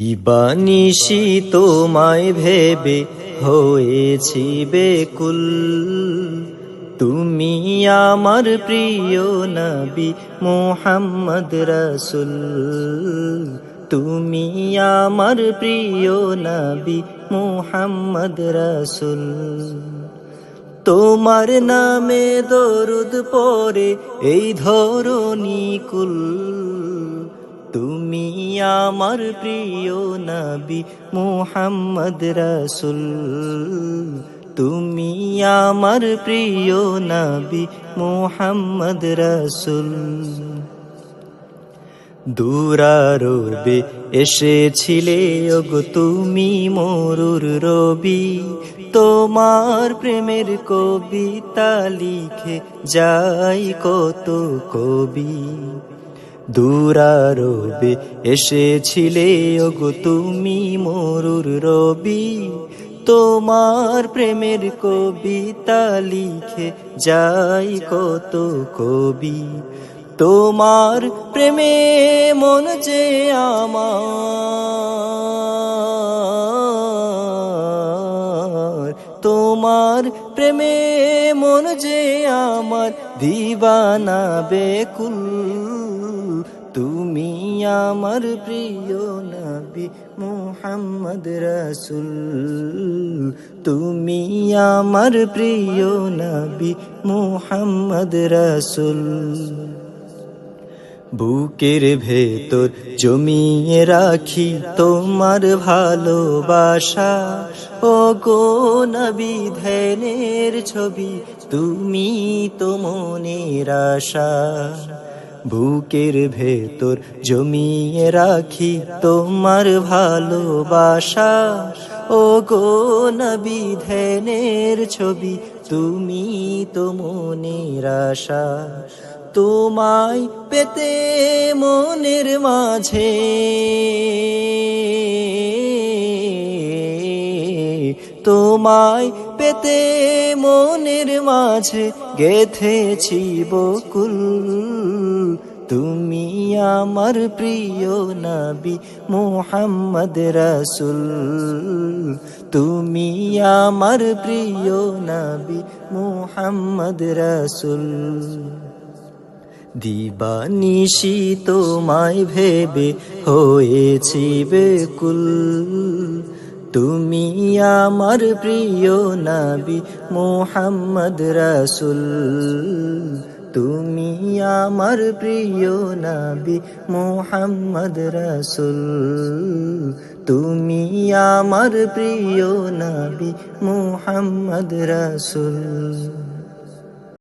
ইবানিশি তোমায় ভেবে হয়েছি বেকুল। তুমি আমার প্রিয় নবী মোহাম্মদ রসুল। তুমি আমার প্রিয় নবী মোহাম্মদ রসুল। তোমার নামে দরুদ পরে এই ধরণী কুল। তুমি আমার প্রিয় নবী মোহাম্মদ রসুল। তুমি আমার প্রিয় নবী মোহাম্মদ রসুল। দূরারবে এসেছিলে, ওগো তুমি মরুর রবি। তোমার প্রেমের কবিতা লিখে যাই কত কবি। দূরারবে, এসেছিলে ওগো তুমি মরুর রবি। তোমার প্রেমের কবিতা লিখে যাই কত কবি। তোমার প্রেমে মন যে আমার, তোমার প্রেমে মন যে আমার দিবানা বেকুল। তুমি আমার প্রিয় নবী মোহাম্মদ রসুল। তুমি আমার প্রিয় নবী মোহাম্মদ রসুল। বুকের ভেতর জমিয়ে রাখি তোমার ভালোবাসা। ও গো নবী, ধ্যানের ছবি, তুমি তো মনের আশা। বুকের ভেতর জমিয়ে রাখি তোমার ভালোবাসা। ও গো নবী, ধ্যানের ছবি, তুমি তো মনের আশা। তোমায় পেতে মনের মাঝে। তোমায় পেতে মনের মাঝে গেথেছি বকুল। তুমি আমার প্রিয় নবী মোহাম্মদ রসুল। তুমি আমার প্রিয় নবী মোহাম্মদ রসুল। দিবানিশি তোমায় ভেবে হয়েছি বেকুল তুমি আমার প্রিয় নাবি মোহাম্মদ রসুল। তুমি আমার প্রিয় নাবি মোহাম্মদ রসুল। তুমি আমার প্রিয় নাবি মোহাম্মদ রসুল।